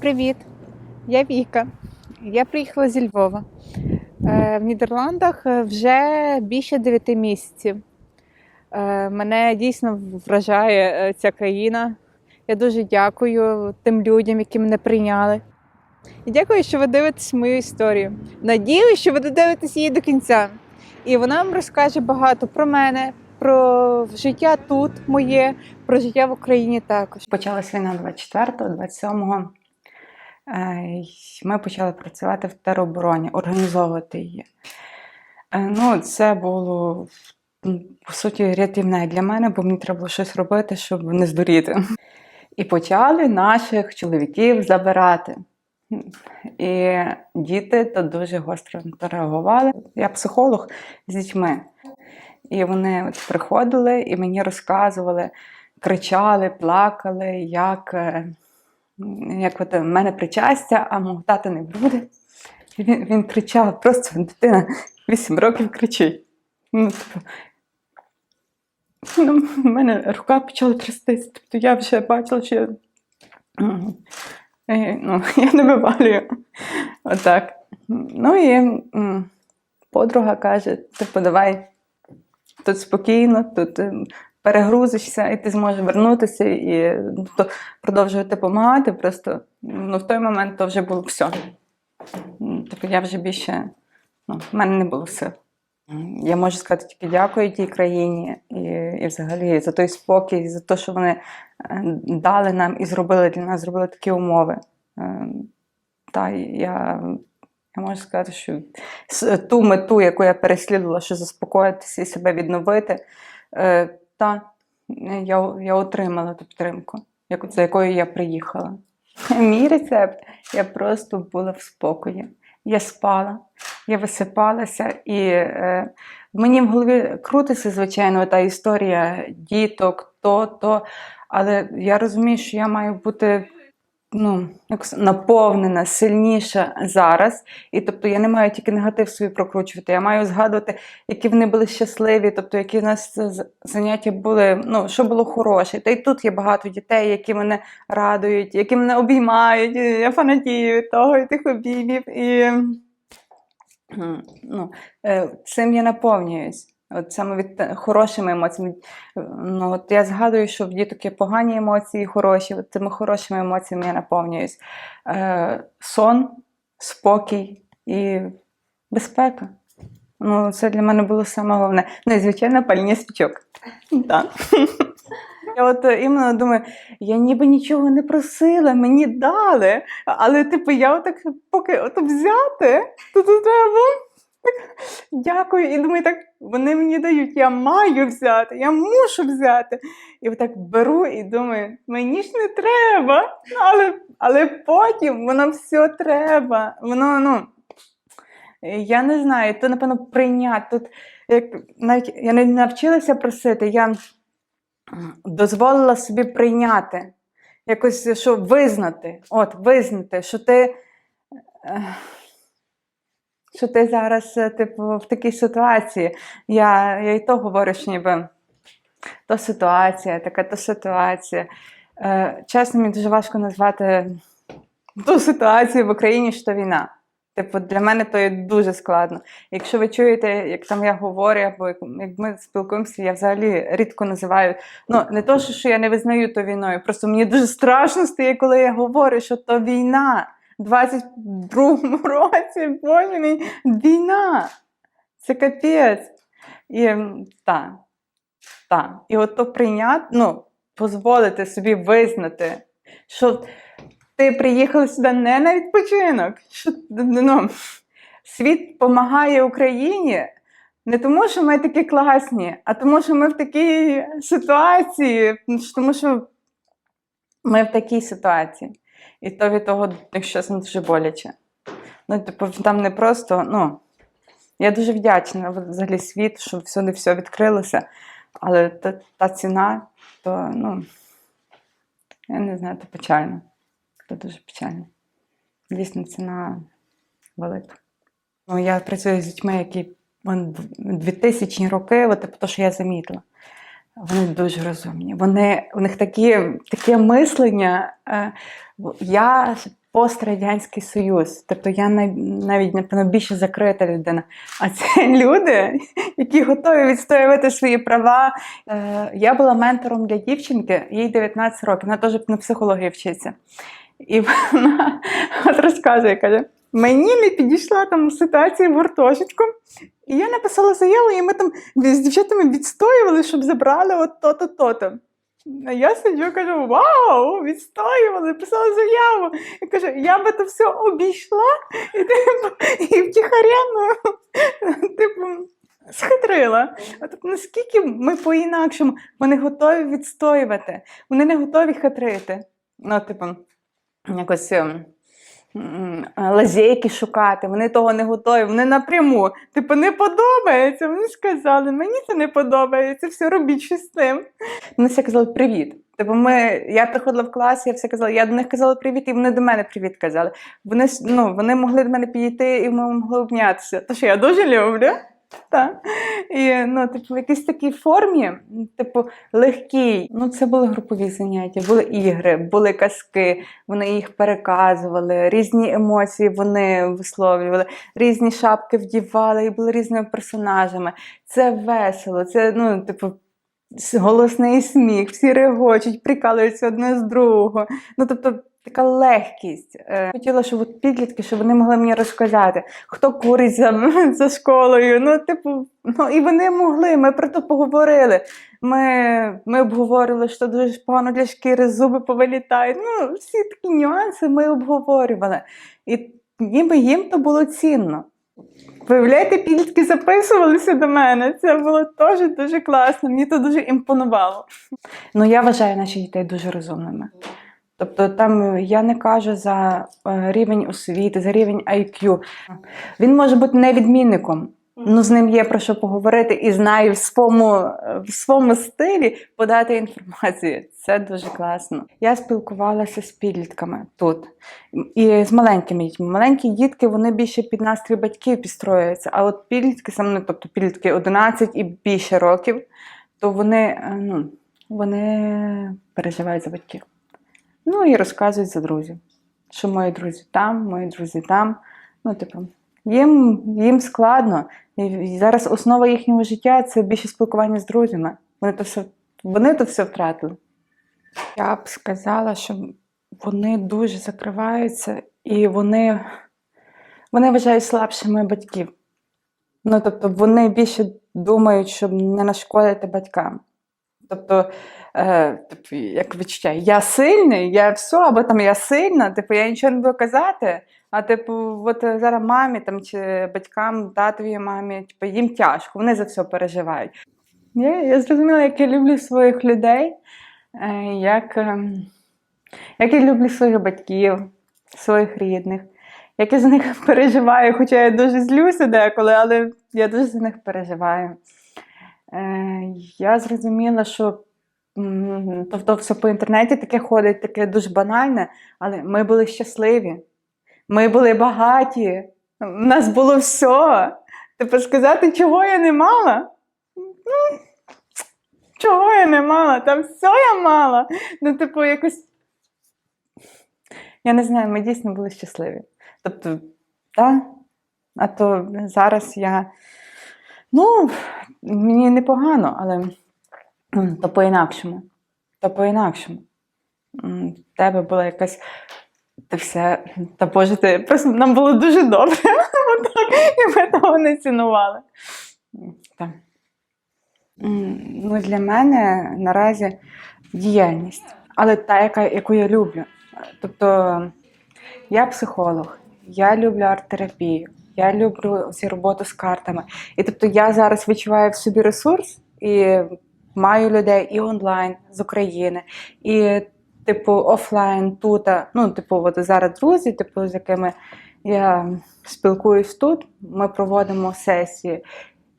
Привіт, я Віка. Я приїхала зі Львова. Е, В Нідерландах е, вже більше 9 місяців. Е, Мене дійсно вражає ця країна. Я дуже дякую тим людям, які мене прийняли. І дякую, що ви дивитесь мою історію. Надіюсь, що ви додивитесь її до кінця. І вона вам розкаже багато про мене, про життя тут моє, про життя в Україні також. Почалась війна 24-го, 27-го. Ми почали працювати в теробороні, організовувати її. Е, Ну, це було по суті рятівне для мене, бо мені треба було щось робити, щоб не здуріти. І почали наших чоловіків забирати. І діти то дуже гостро реагували. Я психолог з дітьми. І вони приходили і мені розказували, кричали, плакали, як, е, як от в мене причастя, а мого тата не буде. Він, він кричав, просто дитина 8 років кричить. Ну, типу, ну, в мене рука почала трястись. Тобто я вже бачила, що я, е, ну, я не вивалюю. Отак. Ну і подруга каже: типу, давай тут спокійно, тут е, перегрузишся, і ти зможеш вернутися і ну, то продовжувати допомагати. Просто ну, в той момент то вже було все. Тобто я вже більше, ну, в мене не було сил. Я можу сказати тільки дякую тій країні і, і взагалі за той спокій, за те, що вони е, дали нам і зробили для нас, зробили такі умови. Е, Та я, я можу сказати, що ту мету, яку я переслідувала, що заспокоїтися і себе відновити, е, та я, я отримала ту підтримку, як, за якою я приїхала. Мій рецепт я просто була в спокої. Я спала, я висипалася, і е, мені в голові крутиться, звичайно, та історія діток, то, то. Але я розумію, що я маю бути ну, наповнена, сильніша зараз. І тобто я не маю тільки негатив свій прокручувати, я маю згадувати, які вони були щасливі, тобто які в нас заняття були, ну, що було хороше. Та й тут є багато дітей, які мене радують, які мене обіймають. Я фанатію від того і тих обіймів. І ну, е, цим я наповнююсь. От саме від хорошими емоціями. Ну, от я згадую, що в діток є погані емоції, хороші. От цими хорошими емоціями я наповнююсь. Е, сон, спокій і безпека. Ну, це для мене було саме головне. Ну і звичайно, пальні свічок. Я от е, іменно думаю, я ніби нічого не просила, мені дали. Але, типу, я отак, поки от взяти, то тут треба. Дякую. І думаю, так вони мені дають, я маю взяти, я мушу взяти. І отак беру і думаю, мені ж не треба. Але, але потім воно все треба. Воно, ну. Я не знаю, то, напевно, прийняти. Тут, як, навіть я не навчилася просити, я дозволила собі прийняти. Якось, що визнати, от, визнати, що ти, е, що ти зараз, е, типу, в такій ситуації. Я, я і то говорю, що ніби то ситуація, така то ситуація. Е, чесно, мені дуже важко назвати ту ситуацію в Україні, що війна. Типу, для мене то є дуже складно. Якщо ви чуєте, як там я говорю, або як, ми спілкуємося, я взагалі рідко називаю. Ну, не то, що я не визнаю то війною, просто мені дуже страшно стає, коли я говорю, що то війна. У 22-му році, боже мій, війна. Це капець. І так, так. І от то прийняти, ну, дозволити собі визнати, що ти приїхала сюди не на відпочинок. Що, ну, світ допомагає Україні не тому, що ми такі класні, а тому, що ми в такій ситуації, тому що ми в такій ситуації. І то від того, якщо чесно, дуже боляче. Ну, типу, там не просто, ну, я дуже вдячна взагалі світ, що всюди все відкрилося. Але та, та ціна, то, ну, я не знаю, то печально. Це дуже печально. Дійсно, ціна велика. Ну, я працюю з дітьми, які вон, 2000 роки, от, типу, то, що я замітила. Вони дуже розумні. Вони, у них такі, таке мислення. Е, я пострадянський Союз, тобто я навіть напевно більше закрита людина. А це люди, які готові відстоювати свої права. Е, я була ментором для дівчинки, їй 19 років, вона теж на психології вчиться. І вона от розказує, каже. Мені не підійшла там ситуація в гуртожитку, і я написала заяву, і ми там з дівчатами відстоювали, щоб забрали от то-то, то-то. А я сиджу, кажу, вау, відстоювали, писала заяву. І кажу, я би то все обійшла і, типу, і втіхаря, ну, типу, схитрила. А тут наскільки ми по-інакшому, вони готові відстоювати, вони не готові хитрити. Ну, типу, якось. Лазейки шукати, вони того не готові, вони напряму. Типу, не подобається. Вони сказали, мені це не подобається, все робіть щось з цим. Вони все казали привіт. Типу, ми, я приходила в клас, я все казала, я до них казала привіт, і вони до мене привіт казали. Вони, ну, вони могли до мене підійти і ми могли обнятися. Тож я дуже люблю. Так. І ну, типу, в якійсь такій формі, типу, легкій. Ну, це були групові заняття, були ігри, були казки, вони їх переказували, різні емоції вони висловлювали, різні шапки вдівали і були різними персонажами. Це весело, це, ну, типу, голосний сміх, всі регочуть, прикалуються одне з другого. Ну, тобто, така легкість. Е, Хотіла, щоб от підлітки, щоб вони могли мені розказати, хто курить за, за школою. Ну, типу, ну, і вони могли, ми про це поговорили. Ми, ми обговорювали, що дуже погано для шкіри, зуби повилітають. Ну, всі такі нюанси ми обговорювали. І ніби їм то було цінно. Виявляєте, підлітки записувалися до мене. Це було теж дуже класно. Мені це дуже імпонувало. Ну, я вважаю наших дітей дуже розумними. Тобто там я не кажу за е, рівень освіти, за рівень IQ. Він може бути не відмінником. Ну, з ним є про що поговорити і знає в своєму, е, в своєму стилі подати інформацію. Це дуже класно. Я спілкувалася з підлітками тут і з маленькими дітьми. Маленькі дітки вони більше під настрій батьків підстроюються. А от підлітки, саме тобто підлітки 11 і більше років, то вони, е, ну, вони переживають за батьків. Ну і розказують за друзів, що мої друзі там, мої друзі там. Ну, типу, їм, їм складно. І зараз основа їхнього життя це більше спілкування з друзями. Вони то все, вони то все втратили. Я б сказала, що вони дуже закриваються і вони, вони вважають слабшими батьків. Ну, тобто вони більше думають, щоб не нашкодити батькам. Тобто, е, типу, як відчуття, я сильний, я все, або там я сильна, типу, я нічого не буду казати. А типу, от е, зараз мамі там, чи батькам, татові мамі, типу, їм тяжко, вони за все переживають. Я, я зрозуміла, як я люблю своїх людей, е, як, ем, як я люблю своїх батьків, своїх рідних, як я за них переживаю, хоча я дуже злюся деколи, але я дуже за них переживаю. Е, я зрозуміла, що тобто все по інтернеті таке ходить, таке дуже банальне, але ми були щасливі, ми були багаті, у нас було все. Типу сказати, чого я не мала? Ну, чого я не мала? Та все я мала. Ну, типу, якось. Я не знаю, ми дійсно були щасливі. Тобто, так. А то зараз я. Ну, мені непогано, але то по-інакшому. То по-інакшому. В тебе була якась. Ти все. Та Боже, ти просто нам було дуже добре. І ми того не цінували. Так. Ну, для мене наразі діяльність, але та, яка, яку я люблю. Тобто я психолог, я люблю арт-терапію, я люблю всі роботу з картами. І тобто я зараз відчуваю в собі ресурс і маю людей і онлайн з України, і типу офлайн тут. Ну, типу, от зараз друзі, типу, з якими я спілкуюсь тут. Ми проводимо сесії.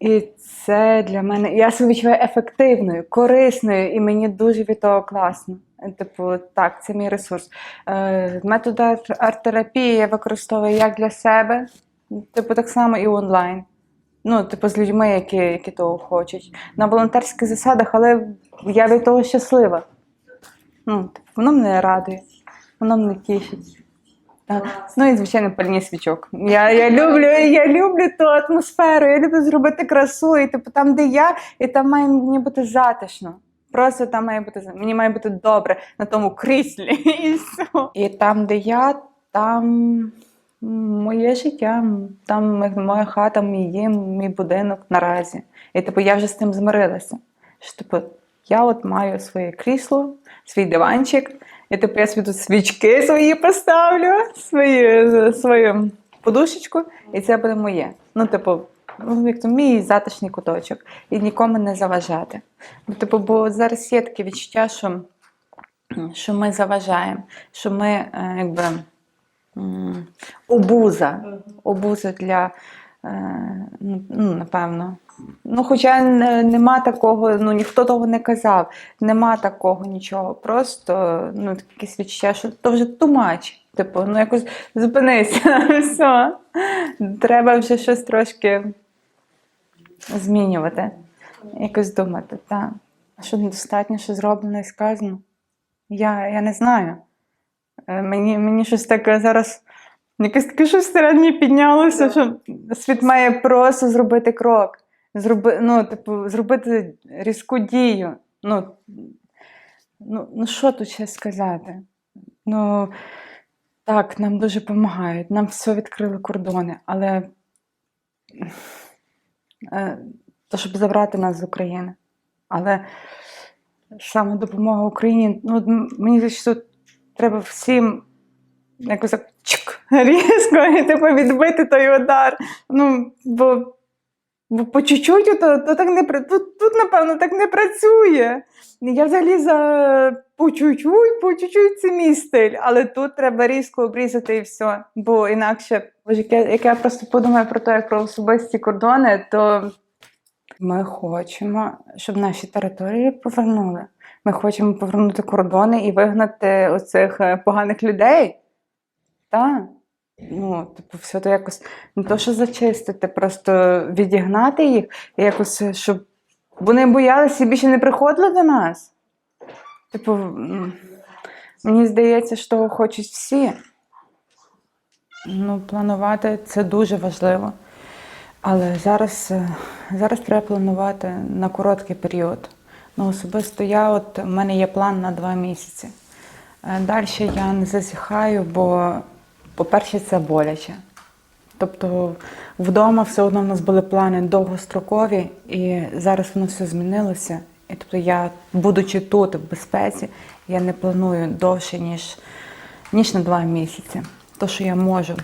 І це для мене. Я себе відчуваю ефективною, корисною, і мені дуже від того класно. Типу, так, це мій ресурс. Е, метод арт-терапії я використовую як для себе, типу, так само і онлайн. Ну, типу, з людьми, які, які того хочуть. На волонтерських засадах, але я від того щаслива. Ну, типу, воно мене радує, воно мене тішить. Так. Ну і звичайно пальні свічок. Я, я люблю, я люблю ту атмосферу, я люблю зробити красу, і типу там, де я, і там має мені бути затишно. Просто там має бути мені має бути добре на тому кріслі і все. І там, де я, там моє життя, там моя хата, мій дім, мій будинок наразі. І типу я вже з тим змирилася. Що типу, я от маю своє крісло, свій диванчик, і типу я собі тут свічки свої поставлю, свою, свою подушечку, і це буде моє. Ну, типу, ну, як то мій затишний куточок, і нікому не заважати. Ну, Типу, бо зараз є таке відчуття, що, що ми заважаємо, що ми е, якби обуза, обуза для, е, ну, ну, напевно. Ну, хоча нема такого, ну ніхто того не казав, нема такого нічого. Просто ну, таке якесь відчуття, що то вже тумач. Типу, ну якось зупинися, все. Треба вже щось трошки змінювати. Якось думати, так. А що недостатньо, що зроблено і сказано? Я, я не знаю. Е, Мені, мені щось таке зараз. Якесь таке щось всередині піднялося, що світ має просто зробити крок. Зроби, ну, типу, зробити різку дію. Ну, ну, ну що тут ще сказати? Ну, так, нам дуже допомагають, нам все відкрили кордони, але е, то, щоб забрати нас з України. Але саме допомога Україні, ну, мені здається, тут треба всім якось так чик, різко і типу, відбити той удар. Ну, бо, бо по чуть-чуть то, то так не тут, тут, напевно, так не працює. Я взагалі за по чуть-чуть, по чуть-чуть це мій стиль, але тут треба різко обрізати і все. Бо інакше, як як я просто подумаю про те, як про особисті кордони, то ми хочемо, щоб наші території повернули. Ми хочемо повернути кордони і вигнати оцих е, поганих людей. Так. Ну, типу, все то якось не то, що зачистити, просто відігнати їх і якось, е, щоб вони боялися і більше не приходили до нас. Типу, мені здається, що хочуть всі. Ну, планувати це дуже важливо. Але зараз, е, зараз треба планувати на короткий період. Ну, особисто я, от у мене є план на два місяці. Далі я не зазіхаю, бо, по-перше, це боляче. Тобто вдома все одно в нас були плани довгострокові, і зараз воно все змінилося. І тобто я, будучи тут в безпеці, я не планую довше, ніж, ніж на два місяці. То, що я можу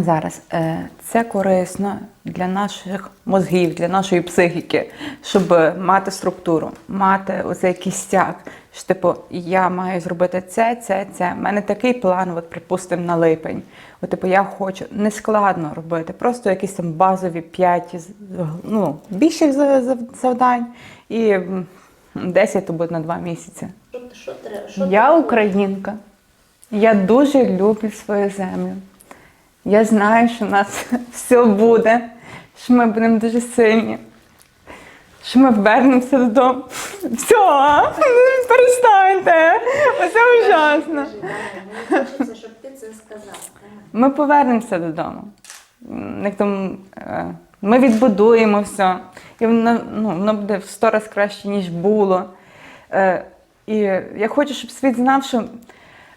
зараз. Е, Це корисно для наших мозгів, для нашої психіки, щоб мати структуру, мати оцей кістяк. Що, типу, я маю зробити це, це, це. У мене такий план, от, припустимо, на липень. От, типу, я хочу не складно робити, просто якісь там базові п'ять ну, більших за- за- завдань і м, 10 то буде на два місяці. Що, що? Що Я українка. Я дуже люблю свою землю. Я знаю, що в нас все буде, що ми будемо дуже сильні, що ми повернемося додому. Все, перестаньте. Ужасно. Це сказав. Ми повернемося додому. Е, ми відбудуємо все. І воно, ну, воно буде в сто разів краще, ніж було. Е, І я хочу, щоб світ знав, що.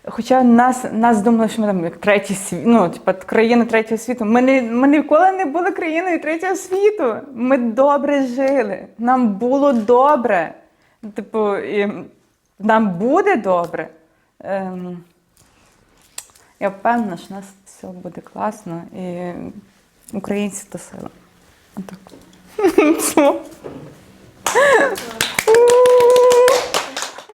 Хоча нас, нас думали, що ми там як третій світ, ну, типа країна третього світу. Ми, не, ми ніколи не були країною третього світу. Ми добре жили. Нам було добре. Типу, і нам буде добре. Ем, я впевнена, що у нас все буде класно і українці то сила. Отак.